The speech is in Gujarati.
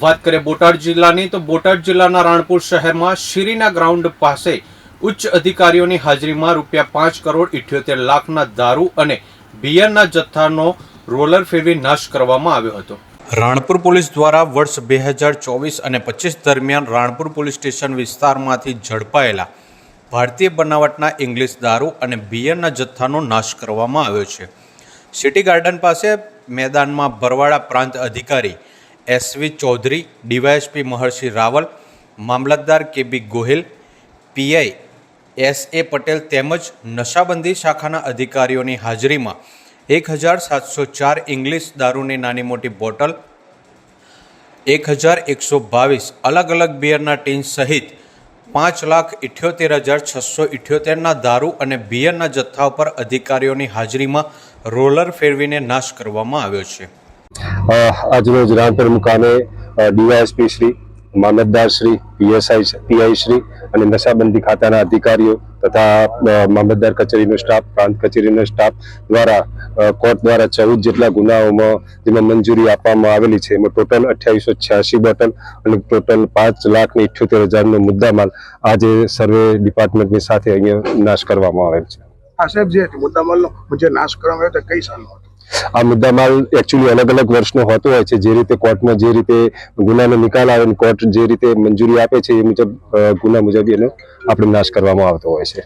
વાત કરીએ બોટાદ જિલ્લાની, તો બોટાદ જિલ્લાના રાણપુર શહેરમાં શિરીના ગ્રાઉન્ડ પાસે ઉચ્ચ અધિકારીઓની હાજરીમાં રૂપિયા પાંચ કરોડ ઇઠ્યોતેર લાખના દારૂ અને બિયરના જથ્થાનો રોલર ફેરવી નાશ કરવામાં આવ્યો હતો. રાણપુર પોલીસ દ્વારા વર્ષ બે હજાર ચોવીસ અને પચીસ દરમિયાન રાણપુર પોલીસ સ્ટેશન વિસ્તારમાંથી ઝડપાયેલા ભારતીય બનાવટના ઇંગ્લિશ દારૂ અને બિયરના જથ્થાનો નાશ કરવામાં આવ્યો છે. સિટી ગાર્ડન પાસે મેદાનમાં ભરવાડા પ્રાંત અધિકારી S V Chaudhari DYSP Maharshi Raval Mamlatdar K B Gohil PI S A Patel તેમજ નશાબંધી શાખાના અધિકારીઓની હાજરીમાં એક હજાર સાતસો ચાર ઇંગ્લિશ દારૂની નાની મોટી બોટલ, એક હજાર એકસો બાવીસ અલગ અલગ બિયરના ટીન સહિત પાંચ લાખ ઇઠ્યોતેર હજાર છસો ઇઠ્યોતેરના દારૂ અને બિયરના જથ્થા ઉપર અધિકારીઓની હાજરીમાં રોલર ફેરવીને નાશ કરવામાં આવ્યો છે. આજરોજ રાણપુર મુકામે ડીવાયએસપી શ્રી, મામલતદાર શ્રી, પીએસઆઈ પીઆઈ શ્રી અને નશાબંધી ખાતાના અધિકારીઓ તથા મામલતદાર કચેરીનો સ્ટાફ, પ્રાંત કચેરીનો સ્ટાફ દ્વારા કોર્ટ દ્વારા ચૌદ જેટલા ગુનાઓમાં જેમાં મંજૂરી આપવામાં આવેલી છે. એમાં ટોટલ અઠ્યાવીસો છ્યાસી બોટલ અને ટોટલ પાંચ લાખ ને ઇઠ્યોતેર હજારનો મુદ્દામાલ આજે સર્વે ડિપાર્ટમેન્ટની સાથે અહીંયા નાશ કરવામાં આવેલ છે. આ સાહેબ, જે મુદ્દામાલનો જે નાશ કરવામાં આવ્યો તો કઈ સાલનો હતો? આ મુદ્દામાલ એકચ્યુઅલી અલગ અલગ વર્ષનો હોતો હોય છે. જે રીતે કોર્ટમાં જે રીતે ગુનાનો નિકાલ આવે કોર્ટ જે રીતે મંજૂરી આપે છે એ મુજબ ગુના મુજબ એનો આપણે નાશ કરવામાં આવતો હોય છે.